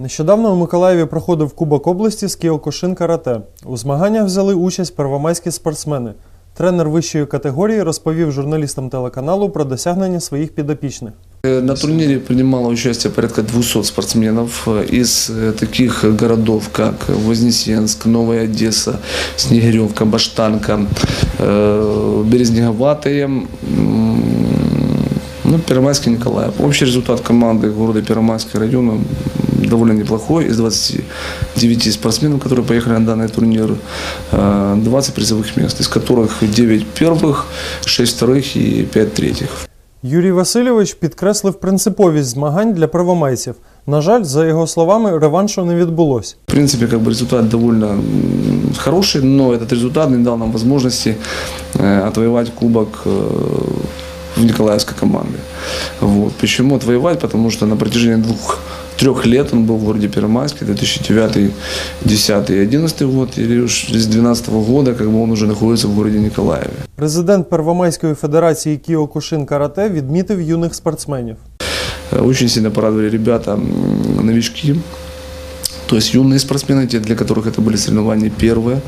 Нещодавно у Миколаєві проходив Кубок області з Кіокушин Карате. У змаганнях взяли участь первомайські спортсмени. Тренер вищої категорії розповів журналістам телеканалу про досягнення своїх підопічних. Э, На турнире принимало участие порядка 200 спортсменов э, из э, таких городов, как Вознесенск, Новая Одесса, Снегиревка, Баштанка, э, Березнеговатые, м, ну, Первомайский Николаев. Общий результат команды города Первомайского района м, довольно неплохой. Из 29 спортсменов, которые поехали на данный турнир, э, 20 призовых мест, из которых 9 первых, 6 вторых и 5 третьих. Юрій Васильович підкреслив принциповість змагань для первомайців. На жаль, за його словами, реваншу не відбулося. В принципе, как бы результат довольно м, хороший, но этот результат не дал нам возможности э, отвоевать кубок э, в Николаевской команде. Вот. Почему отвоевать? Потому что на протяжении двух трех лет он был в городе Первомайске, 2009, 2010 и 2011 год, и уж с 2012 года как бы он уже находится в городе Николаеве. Президент Первомайської федерації Кіокушин Карате відмітив юних спортсменів. Э, Очень сильно порадовали ребята, м, новички. То есть юные спортсмены, те, для которых это были соревнования первые.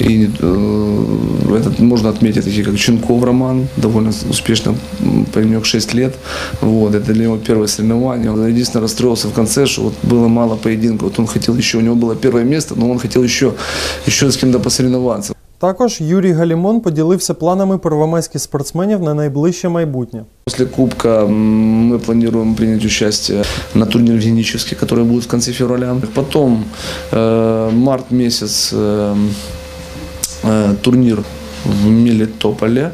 И э, это можно отметить, такие как Ченков Роман, довольно успешно, паренек 6 лет. Вот, это для него первое соревнование. Он единственное расстроился в конце, что вот было мало поединков. Вот он хотел еще, у него было первое место, но он хотел еще, еще с кем-то посоревноваться. Також Юрій Галімон поділився планами первомайських спортсменів на найближче майбутнє. После Кубка м, мы планируем принять участие на турнире в Геническе, который будет в конце февраля. Потом э, март месяц э, э, турнир в Мелитополе.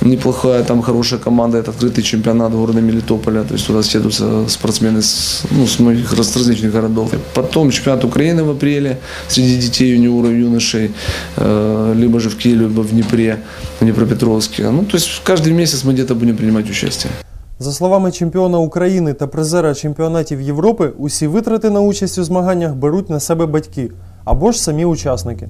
Неплохая, там хорошая команда, это открытый чемпионат города Мелитополя, то есть туда съедутся спортсмены с, ну, с многих раз- различных городов. Потом чемпионат Украины в апреле среди детей, юниоров, юношей, э, либо же в Киеве, либо в Днепре, в Днепропетровске. Ну, то есть каждый месяц мы где-то будем принимать участие. За словами чемпіона України та призера чемпіонатів Європи, усі витрати на участь у змаганнях беруть на себе батьки або ж самі учасники.